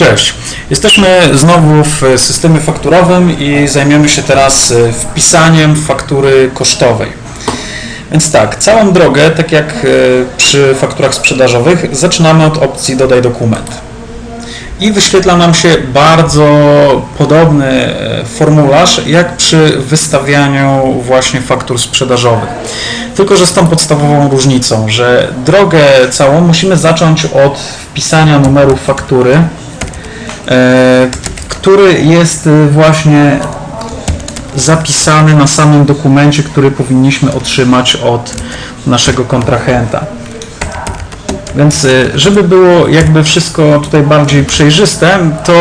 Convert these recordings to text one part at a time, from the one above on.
Cześć. Jesteśmy znowu w systemie fakturowym i zajmiemy się teraz e, wpisaniem faktury kosztowej. Więc tak, całą drogę, tak jak e, przy fakturach sprzedażowych, zaczynamy od opcji Dodaj dokument. I wyświetla nam się bardzo podobny e, formularz jak przy wystawianiu właśnie faktur sprzedażowych. Tylko, że z tą podstawową różnicą, że drogę całą musimy zacząć od wpisania numeru faktury, który jest e, właśnie zapisany na samym dokumencie, który powinniśmy otrzymać od naszego kontrahenta. Więc y, żeby było jakby wszystko tutaj bardziej przejrzyste, to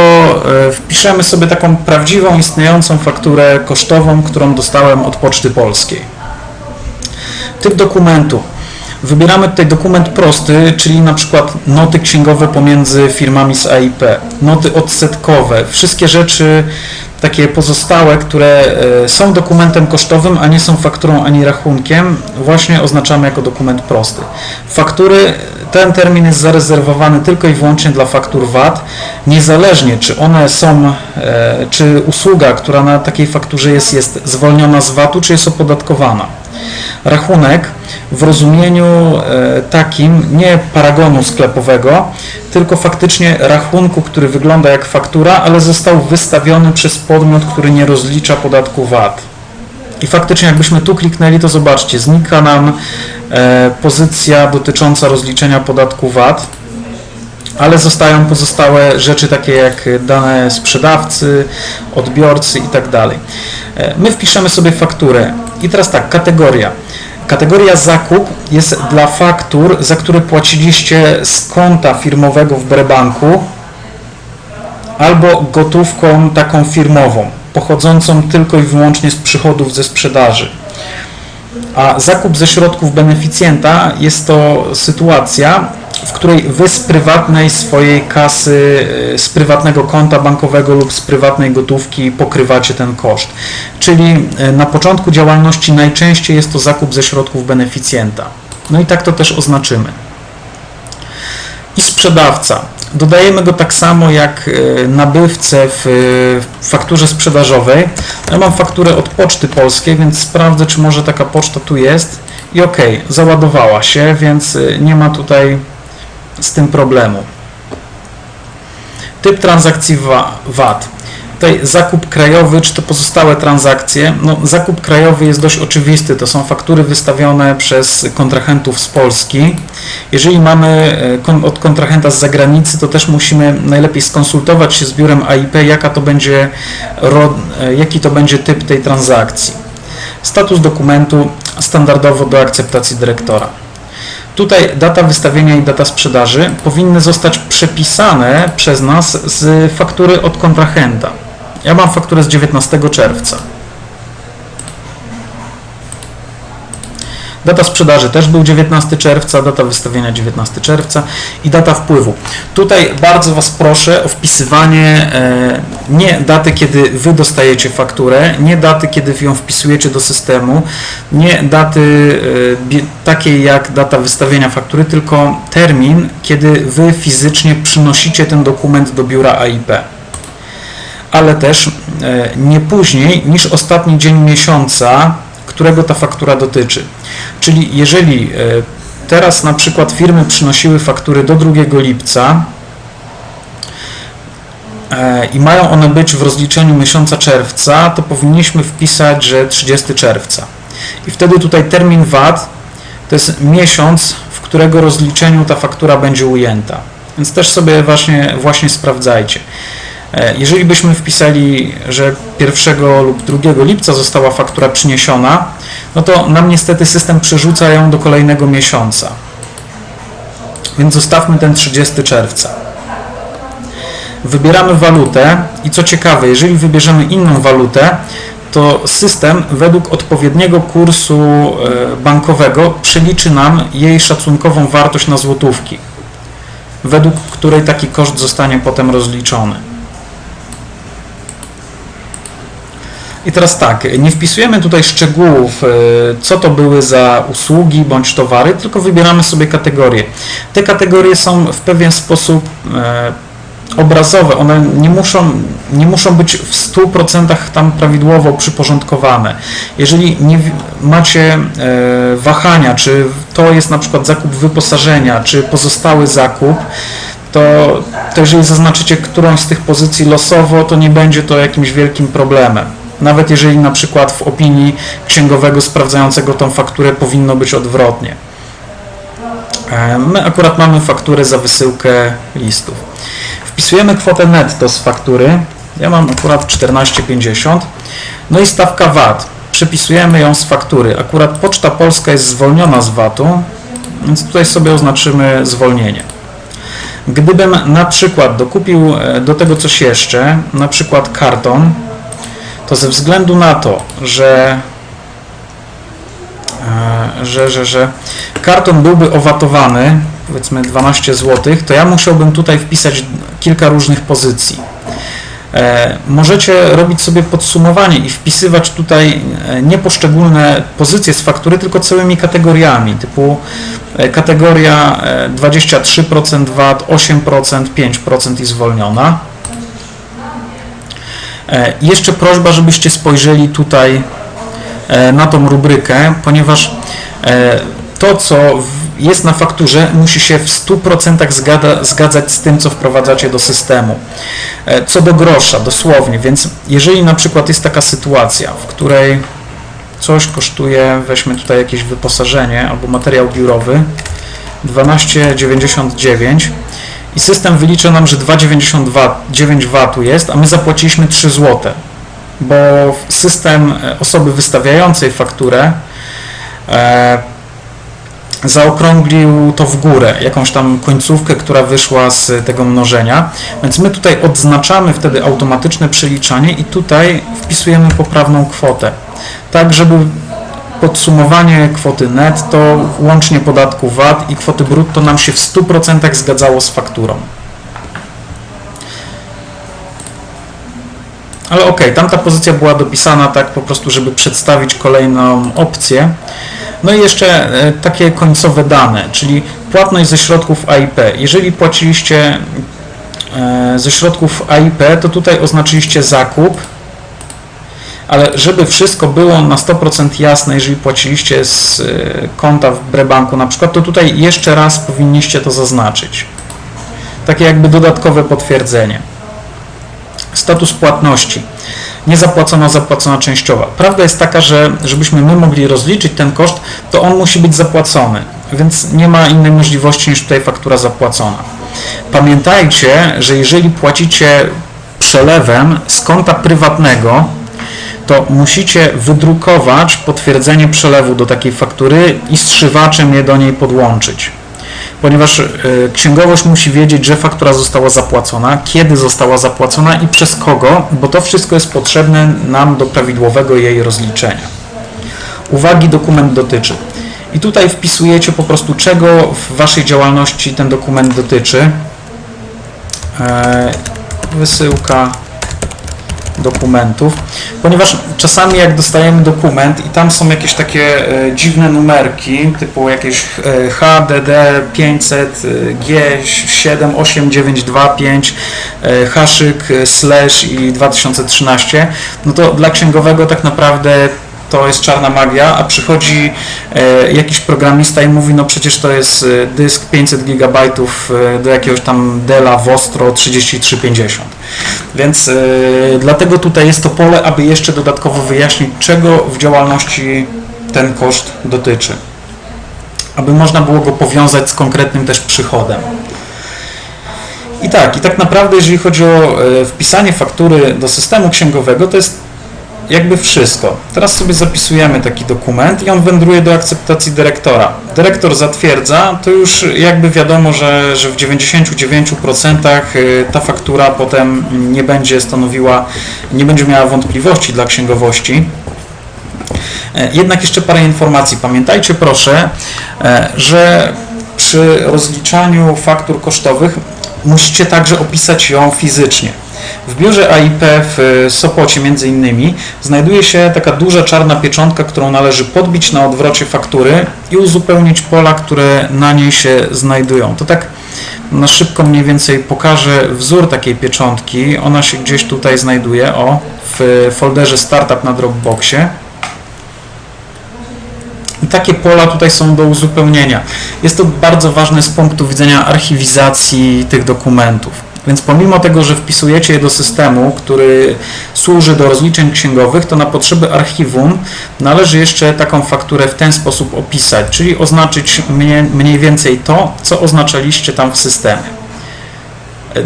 wpiszemy sobie taką prawdziwą, istniejącą fakturę kosztową, którą dostałem od Poczty Polskiej. Typ dokumentu. Wybieramy tutaj dokument prosty, czyli na przykład noty księgowe pomiędzy firmami z AIP, noty odsetkowe, wszystkie rzeczy takie pozostałe, które e, są dokumentem kosztowym, a nie są fakturą ani rachunkiem, właśnie oznaczamy jako dokument prosty. Faktury, ten termin jest zarezerwowany tylko i wyłącznie dla faktur VAT, niezależnie czy one są, e, czy usługa, która na takiej fakturze jest, jest zwolniona z VAT-u, czy jest opodatkowana. Rachunek w rozumieniu e, takim nie paragonu sklepowego, tylko faktycznie rachunku, który wygląda jak faktura, ale został wystawiony przez podmiot, który nie rozlicza podatku VAT. I faktycznie jakbyśmy tu kliknęli, to zobaczcie, znika nam e, pozycja dotycząca rozliczenia podatku VAT, ale zostają pozostałe rzeczy takie jak dane sprzedawcy, odbiorcy i tak. E, My wpiszemy sobie fakturę i teraz tak, kategoria. Kategoria zakup jest dla faktur, za które płaciliście z konta firmowego w Brebanku albo gotówką taką firmową, pochodzącą tylko i wyłącznie z przychodów ze sprzedaży. A zakup ze środków beneficjenta jest to sytuacja, w której wy z prywatnej swojej kasy, y, z prywatnego konta bankowego lub z prywatnej gotówki pokrywacie ten koszt. Czyli y, na początku działalności najczęściej jest to zakup ze środków beneficjenta. No i tak to też oznaczymy. I sprzedawca. Dodajemy go tak samo jak y, nabywcę w fakturze sprzedażowej. Ja mam fakturę od Poczty Polskiej, więc sprawdzę, czy może taka poczta tu jest. I ok, załadowała się, więc nie ma tutaj z tym problemu. Typ transakcji VAT. Tutaj zakup krajowy, czy to pozostałe transakcje. No, zakup krajowy jest dość oczywisty. To są faktury wystawione przez kontrahentów z Polski. Jeżeli mamy e, od kontrahenta z zagranicy, to też musimy najlepiej skonsultować się z biurem AIP, jaka to będzie, e, jaki to będzie typ tej transakcji. Status dokumentu standardowo do akceptacji dyrektora. Tutaj data wystawienia i data sprzedaży powinny zostać przepisane przez nas z faktury od kontrahenta. Ja mam fakturę z 19 czerwca. Data sprzedaży też był 19 czerwca, data wystawienia 19 czerwca i data wpływu. Tutaj bardzo Was proszę o wpisywanie e, nie daty, kiedy Wy dostajecie fakturę, nie daty, kiedy ją wpisujecie do systemu, nie daty e, takiej jak data wystawienia faktury, tylko termin, kiedy Wy fizycznie przynosicie ten dokument do biura AIP ale też e, nie później niż ostatni dzień miesiąca, którego ta faktura dotyczy. Czyli jeżeli e, teraz na przykład firmy przynosiły faktury do 2 lipca e, i mają one być w rozliczeniu miesiąca czerwca, to powinniśmy wpisać, że 30 czerwca. I wtedy tutaj termin VAT to jest miesiąc, w którego rozliczeniu ta faktura będzie ujęta. Więc też sobie właśnie, właśnie sprawdzajcie. E, Jeżeli byśmy wpisali, że 1 lub 2 lipca została faktura przyniesiona, no to nam niestety system przerzuca ją do kolejnego miesiąca. Więc zostawmy ten 30 czerwca. Wybieramy walutę i co ciekawe, jeżeli wybierzemy inną walutę, to system według odpowiedniego kursu e, bankowego przeliczy nam jej szacunkową wartość na złotówki, według której taki koszt zostanie potem rozliczony. I teraz tak, nie wpisujemy tutaj szczegółów, e, co to były za usługi bądź towary, tylko wybieramy sobie kategorie. Te kategorie są w pewien sposób e, obrazowe, one nie muszą, nie muszą być w 100% tam prawidłowo przyporządkowane. Jeżeli nie macie e, wahania, czy to jest na przykład zakup wyposażenia, czy pozostały zakup, to, to jeżeli zaznaczycie którąś z tych pozycji losowo, to nie będzie to jakimś wielkim problemem. Nawet jeżeli na przykład w opinii księgowego sprawdzającego tą fakturę powinno być odwrotnie. E, My akurat mamy fakturę za wysyłkę listów. Wpisujemy kwotę netto z faktury. Ja mam akurat 14,50. No i stawka VAT. Przepisujemy ją z faktury. Akurat Poczta Polska jest zwolniona z VAT-u, więc tutaj sobie oznaczymy zwolnienie. Gdybym na przykład dokupił e, do tego coś jeszcze, na przykład karton, to ze względu na to, że e, że, że, że karton byłby owatowany, powiedzmy 12 zł, to ja musiałbym tutaj wpisać kilka różnych pozycji. E, Możecie robić sobie podsumowanie i wpisywać tutaj e, nie poszczególne pozycje z faktury, tylko całymi kategoriami, typu kategoria e, 23% VAT, 8%, 5% i zwolniona. E, Jeszcze prośba, żebyście spojrzeli tutaj e, na tą rubrykę, ponieważ e, to, co jest na fakturze, musi się w 100% zgada, zgadzać z tym, co wprowadzacie do systemu. Co do grosza, dosłownie, więc jeżeli na przykład jest taka sytuacja, w której coś kosztuje, weźmy tutaj jakieś wyposażenie albo materiał biurowy, 12,99 i system wylicza nam, że 2,99 W jest, a my zapłaciliśmy 3 zł, bo system e, osoby wystawiającej fakturę e, zaokrąglił to w górę, jakąś tam końcówkę, która wyszła z tego mnożenia. Więc my tutaj odznaczamy wtedy automatyczne przeliczanie i tutaj wpisujemy poprawną kwotę. Tak, żeby podsumowanie kwoty netto, łącznie podatku VAT i kwoty brutto nam się w 100% zgadzało z fakturą. Ale ok, tamta pozycja była dopisana tak po prostu, żeby przedstawić kolejną opcję. No i jeszcze e, takie końcowe dane, czyli płatność ze środków AIP. Jeżeli płaciliście e, ze środków AIP, to tutaj oznaczyliście zakup, ale żeby wszystko było na 100% jasne, jeżeli płaciliście z e, konta w Brebanku na przykład, to tutaj jeszcze raz powinniście to zaznaczyć. Takie jakby dodatkowe potwierdzenie. Status płatności. Niezapłacona, zapłacona częściowa. Prawda jest taka, że żebyśmy my mogli rozliczyć ten koszt, to on musi być zapłacony, więc nie ma innej możliwości niż tutaj faktura zapłacona. Pamiętajcie, że jeżeli płacicie przelewem z konta prywatnego, to musicie wydrukować potwierdzenie przelewu do takiej faktury i strzywaczem je do niej podłączyć. Ponieważ e, księgowość musi wiedzieć, że faktura została zapłacona, kiedy została zapłacona i przez kogo, bo to wszystko jest potrzebne nam do prawidłowego jej rozliczenia. Uwagi dokument dotyczy. I tutaj wpisujecie po prostu czego w Waszej działalności ten dokument dotyczy. E, Wysyłka dokumentów, ponieważ czasami jak dostajemy dokument i tam są jakieś takie e, dziwne numerki, typu jakieś HDD 500 e, G78925 e, haszyk e, slash i 2013, no to dla księgowego tak naprawdę to jest czarna magia, a przychodzi e, jakiś programista i mówi, no przecież to jest dysk 500 GB do jakiegoś tam Dela Vostro 3350. Więc e, dlatego tutaj jest to pole, aby jeszcze dodatkowo wyjaśnić, czego w działalności ten koszt dotyczy. Aby można było go powiązać z konkretnym też przychodem. I tak, i tak naprawdę jeżeli chodzi o e, wpisanie faktury do systemu księgowego, to jest jakby wszystko. Teraz sobie zapisujemy taki dokument i on wędruje do akceptacji dyrektora. Dyrektor zatwierdza, to już jakby wiadomo, że, że w 99% y, ta faktura potem nie będzie stanowiła, nie będzie miała wątpliwości dla księgowości. E, Jednak jeszcze parę informacji. Pamiętajcie proszę, e, że przy rozliczaniu faktur kosztowych musicie także opisać ją fizycznie. W biurze AIP w Sopocie między innymi znajduje się taka duża czarna pieczątka, którą należy podbić na odwrocie faktury i uzupełnić pola, które na niej się znajdują. To tak Na szybko mniej więcej pokażę wzór takiej pieczątki. Ona się gdzieś tutaj znajduje, o, w folderze Startup na Dropboxie. I takie pola tutaj są do uzupełnienia. Jest to bardzo ważne z punktu widzenia archiwizacji tych dokumentów. Więc pomimo tego, że wpisujecie je do systemu, który służy do rozliczeń księgowych, to na potrzeby archiwum należy jeszcze taką fakturę w ten sposób opisać, czyli oznaczyć mniej, mniej więcej to, co oznaczaliście tam w systemie.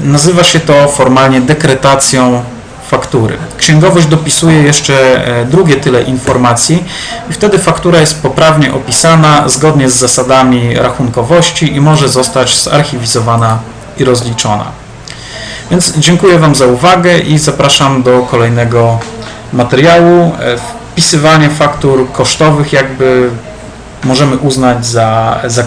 Nazywa się to formalnie dekretacją faktury. Księgowość dopisuje jeszcze e, drugie tyle informacji i wtedy faktura jest poprawnie opisana zgodnie z zasadami rachunkowości i może zostać zarchiwizowana i rozliczona. Więc dziękuję Wam za uwagę i zapraszam do kolejnego materiału. E, Wpisywanie faktur kosztowych jakby możemy uznać za, za